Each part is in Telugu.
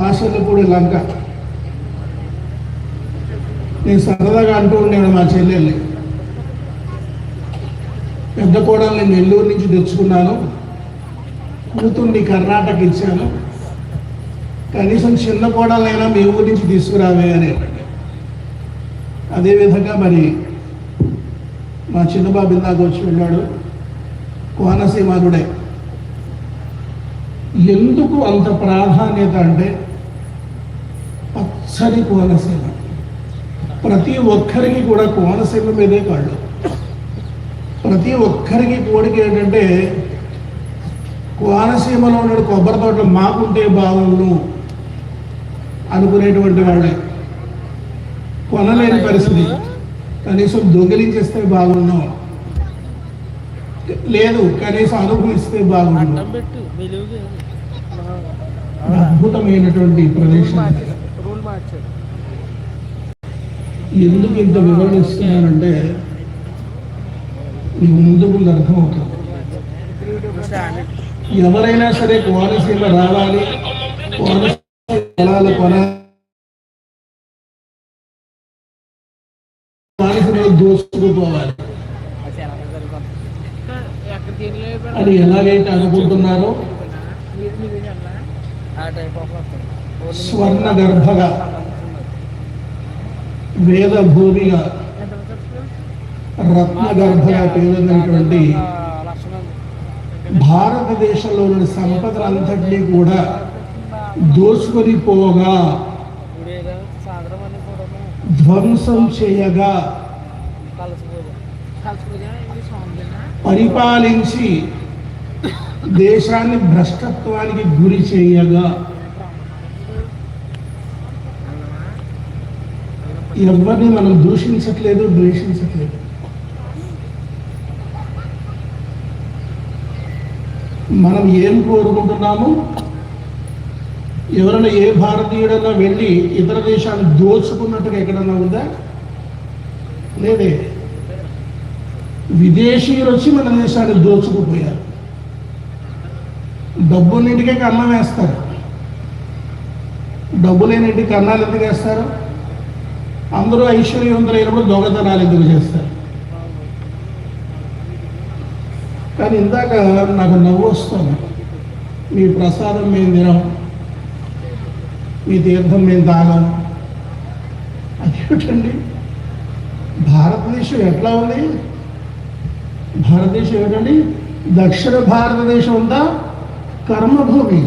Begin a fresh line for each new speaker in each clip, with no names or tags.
పాసల్లపూడి లంక నేను సరదాగా అంటూ ఉండేవాడు మా చెల్లెల్ని పెద్ద కోడల్ని నెల్లూరు నుంచి తెచ్చుకున్నాను. కూతుర్ని కర్ణాటక ఇచ్చాను. కనీసం చిన్న కోడలైనా మీ ఊరి నుంచి తీసుకురావే అనే. అదేవిధంగా మరి మా చిన్నబాబు ఇందాక వచ్చి వెళ్ళాడు కోనసీమానుడే ఎందుకు అంత ప్రాధాన్యత అంటే పచ్చని కోనసీమ. ప్రతి ఒక్కరికి కూడా కోనసీమ మీదే కాళ్ళు. ప్రతి ఒక్కరికి కోరిక ఏంటంటే కోనసీమలో ఉన్న కొబ్బరి తోటలు మాకుంటే బాగుండు అనుకునేటువంటి వాళ్ళే. కొనలేని పరిస్థితి. కనీసం దొంగిలించేస్తే బాగున్నాం లేదు కనీసం అనుభవిస్తే బాగున్నాం
మెలుగు
అద్భుతమైనటువంటి ప్రదేశం.
రూల్ మార్చాడు.
ఎందుకు ఇంత వివరణిస్తున్నానంటే మీకు ముందు ముందు అర్థమవుతుంది. ఎవరైనా సరే కోనసీమ రావాలి కోనసీమ పొలాలు కొన కోనసీమలో దోచుకుపోవాలి.
ఎక్కడికి వెళ్ళి
అని ఎలాగైతే అనుకుంటున్నారో స్వర్ణ గర్భగా. వేద భూమిగా రత్న గర్భగా పేరున్నటువంటి భారతదేశంలోని సంపదలంతటినీ కూడా దోచుకొని పోగా. ధ్వంసం చేయగా. పరిపాలించి దేశాన్ని భ్రష్టత్వానికి గురి చేయగా ఎవరిని మనం దూషించట్లేదు ద్వేషించట్లేదు. మనం ఏం కోరుకుంటున్నాము? ఎవరైనా ఏ భారతీయుడైనా వెళ్ళి ఇతర దేశాన్ని దోచుకున్నట్టుగా ఎక్కడన్నా ఉందా? లేదే. విదేశీయులు వచ్చి మన దేశాన్ని దోచుకుపోయారు. డబ్బున్నింటికే కన్నం వేస్తారు. డబ్బు లేనింటికి కన్నాలు ఎందుకు వేస్తారు? అందరూ ఐశ్వర్యవంతులైనప్పుడు దొంగతనాలు ఎందుకు చేస్తారు? కానీ ఇందాక నాకు నవ్వు వస్తుంది. మీ ప్రసాదం మేము తినం. మీ తీర్థం మేము తాగం. అదేమిటండి? భారతదేశం ఎట్లా ఉంది? భారతదేశం ఏమిటండి? దక్షిణ భారతదేశం ఉందా? కర్మభూమి.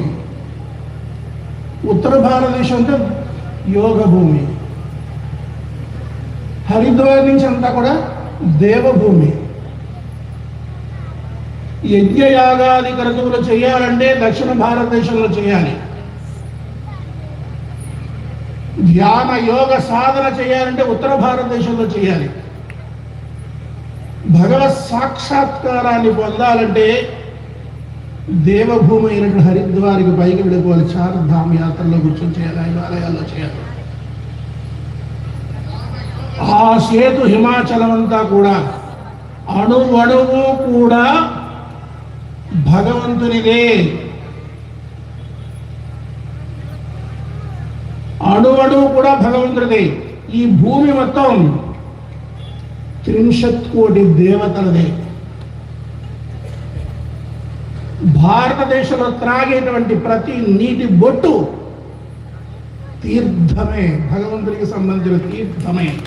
ఉత్తర భారతదేశం అంతా యోగ భూమి హరిద్వార్ నుంచి అంతా కూడా దేవభూమి. యజ్ఞయాగాది క్రతువులు చేయాలంటే దక్షిణ భారతదేశంలో చేయాలి. ధ్యాన యోగ సాధన చేయాలంటే ఉత్తర భారతదేశంలో చేయాలి. భగవత్ సాక్షాత్కారాన్ని పొందాలంటే దేవభూమి అయినటువంటి హరిద్వారికి పైకి వెళ్ళిపోవాలి. చార్ధామ్ యాత్రలో కూర్చొని చేయాలి హిమాలయాల్లో చేయాలి. ఆ సేతు హిమాచలం అంతా కూడా అణువణువు కూడా భగవంతునిదే. అణువణువు కూడా భగవంతుడిదే ఈ భూమి మొత్తం త్రింశత్ కోటి దేవతలదే. భారతదేశంలో త్రాగేటువంటి ప్రతి నీటి బొట్టు తీర్థమే. భగవంతుడికి సంబంధించిన తీర్థమే.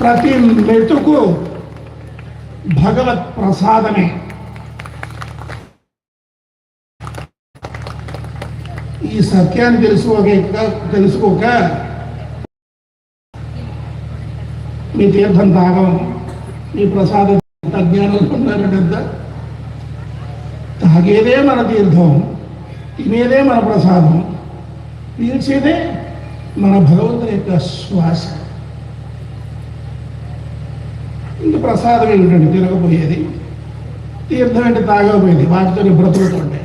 ప్రతి మెతుకు భగవత్ ప్రసాదమే. ఈ సత్యాన్ని తెలుసుకోక తెలుసుకోక మీ తీర్థం తాగం. మీ ప్రసాదం అజ్ఞానంలో ఉన్నారంట తాగేదే మన తీర్థం తినేదే మన ప్రసాదం పీల్చేదే మన భగవంతుని యొక్క శ్వాస. ఇంక ప్రసాదం ఏంటండి తిరగపోయేది తీర్థం అంటే తాగకపోయేది వాటితో బ్రతుకుతుండే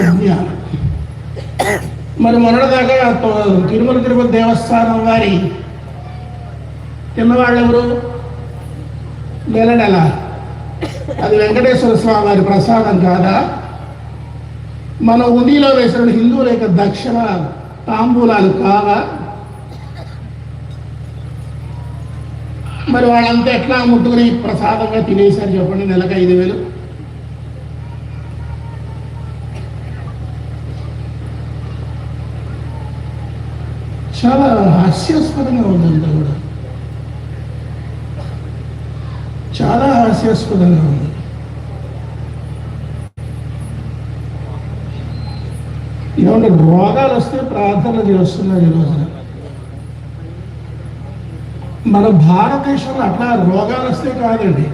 అజ్ఞానం. మరి మొన్నటిదాకా తిరుమల తిరుపతి దేవస్థానం వారి తిన్నవాళ్ళు ఎవరు నెల నెల. అది వెంకటేశ్వర స్వామి వారి ప్రసాదం కాదా? మన ఉండిలో వేసిన హిందువుల యొక్క దక్షిణ తాంబూలాలు కావా? మరి వాళ్ళంతా ఎట్లా ముట్టుకుని ప్రసాదంగా తినేశారు చెప్పండి నెలకు ఐదు వేలు? చాలా హాస్యాస్పదంగా ఉందంతా కూడా చాలా హాస్యాస్పదంగా ఉంది. ఏమంటే రోగాలు వస్తే ప్రార్థన చేస్తున్నారు ఈ రోజున. మన భారతదేశంలో అట్లా రోగాలు వస్తే కాదండి.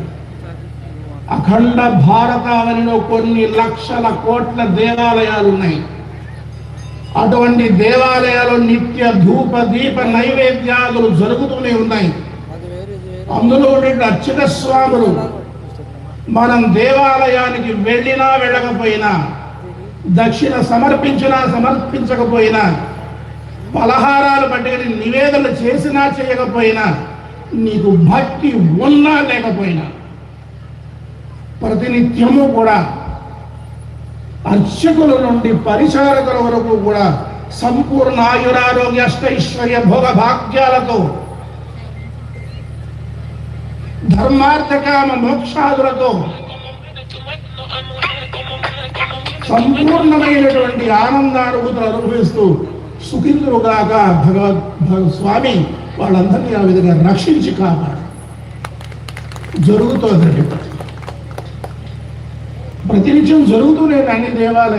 అఖండ భారతావనిలో కొన్ని లక్షల కోట్ల దేవాలయాలు ఉన్నాయి. అటువంటి దేవాలయాలు నిత్య ధూప దీప నైవేద్యాలు జరుగుతూనే ఉన్నాయి. అందులో ఉండే అర్చక స్వాములు. మనం దేవాలయానికి వెళ్ళినా వెళ్ళకపోయినా దక్షిణ సమర్పించినా సమర్పించకపోయినా పలహారాలు పట్టుకుని నివేదన చేసినా చేయకపోయినా నీకు భక్తి ఉన్నా లేకపోయినా ప్రతినిత్యము కూడా అర్చకుల నుండి పరిచారకుల వరకు కూడా సంపూర్ణ ఆయురారోగ్య అష్టైశ్వర్య భోగ భాగ్యాలతో ధర్మార్థకామ మోక్షాదులతో సంపూర్ణమైనటువంటి ఆనందానుభూతులు అనుభవిస్తూ సుఖిందురుగాక భగవద్ భగ- స్వామి వాళ్ళందరినీ ఆ విధంగా రక్షించి కాపాడు. జరుగుతోందండి ప్రతినిత్యం జరుగుతూనే అన్ని దేవాలయాలు.